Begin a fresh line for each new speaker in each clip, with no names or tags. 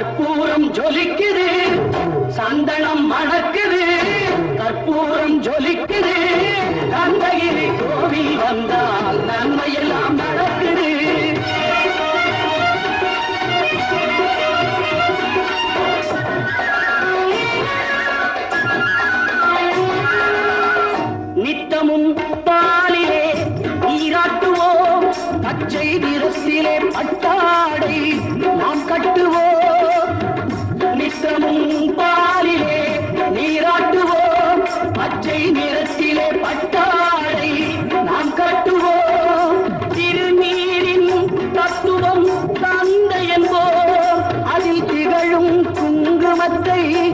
கற்பூரம் ஜொலிக்குது. சந்தன மனத்தை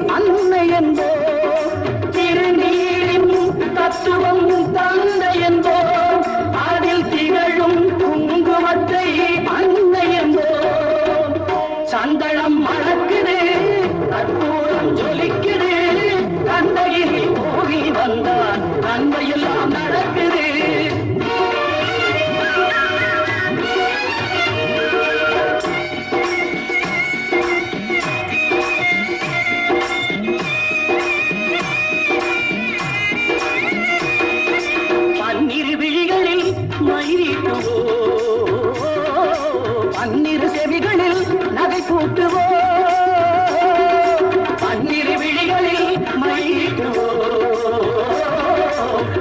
மயிட்டுவோம் பன்னிரு விழிகளில் மயிட்டுவோம்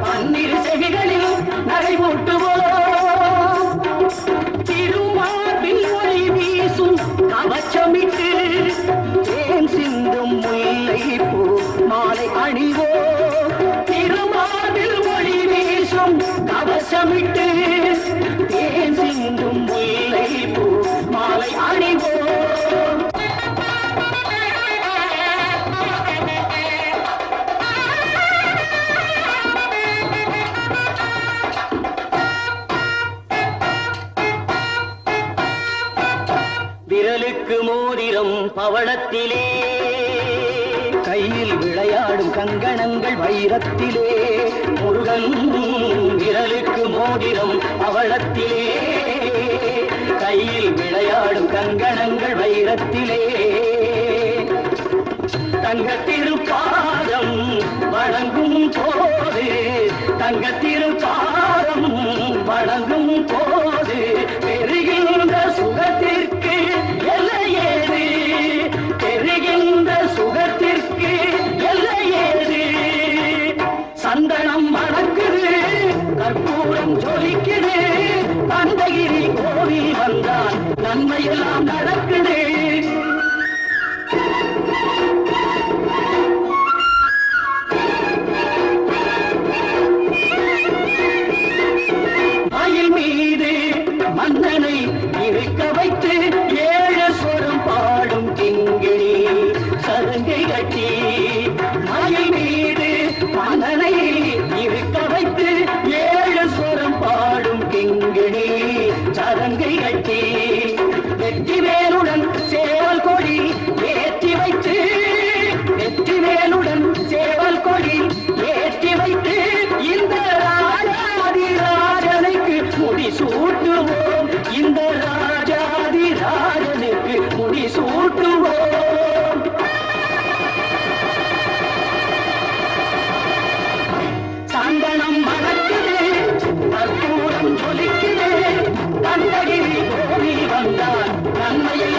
பன்னிரு செவிகளில் நடைபூட்டுவோம் திருமார்பில் ஒளி வீசும் கவச்சமிட்டு தேன் சிந்தும் முல்லை பூ மாலை அணிவோம் திருமார்பில் ஒளி கவசமிட்டு மோதிரம் பவளத்திலே. கையில் விளையாடும் கங்கணங்கள் வைரத்திலே. முருகன் விரலுக்கு மோதிரம் பவளத்திலே. கையில் விளையாடும் கங்கணங்கள் வைரத்திலே. தங்கத்திருப்பாதம் வழங்கும் போது தங்கத்திருப்பாதம் கற்பூரம் ஜொலிக்குது. தந்தகிரி கோவில் வந்தான் நன்மையெல்லாம் நடக்குது. மயில் மீது மன்னனை இருக்க வைத்து ஏழ சொரம் பாடும் கிங்கிணி சருங்கை கட்டி. மயில் மீது மன்னனை சரங்கை கட்டி வெற்றி வேலுடன் சேவல் கொடி ஏற்றி வைத்து வெற்றி வேலுடன் சேவல் கொடி ஏற்றி வைத்து இந்த ராஜாதி ராஜனுக்கு முடி சூட்டுவோம். இந்த ராஜாதி ராஜனுக்கு முடி சூட்டுவோம். சந்தனம் மணக்குது கற்பூரம் ஜொலிக்குது வந்தால் நன்மையெல்லாம்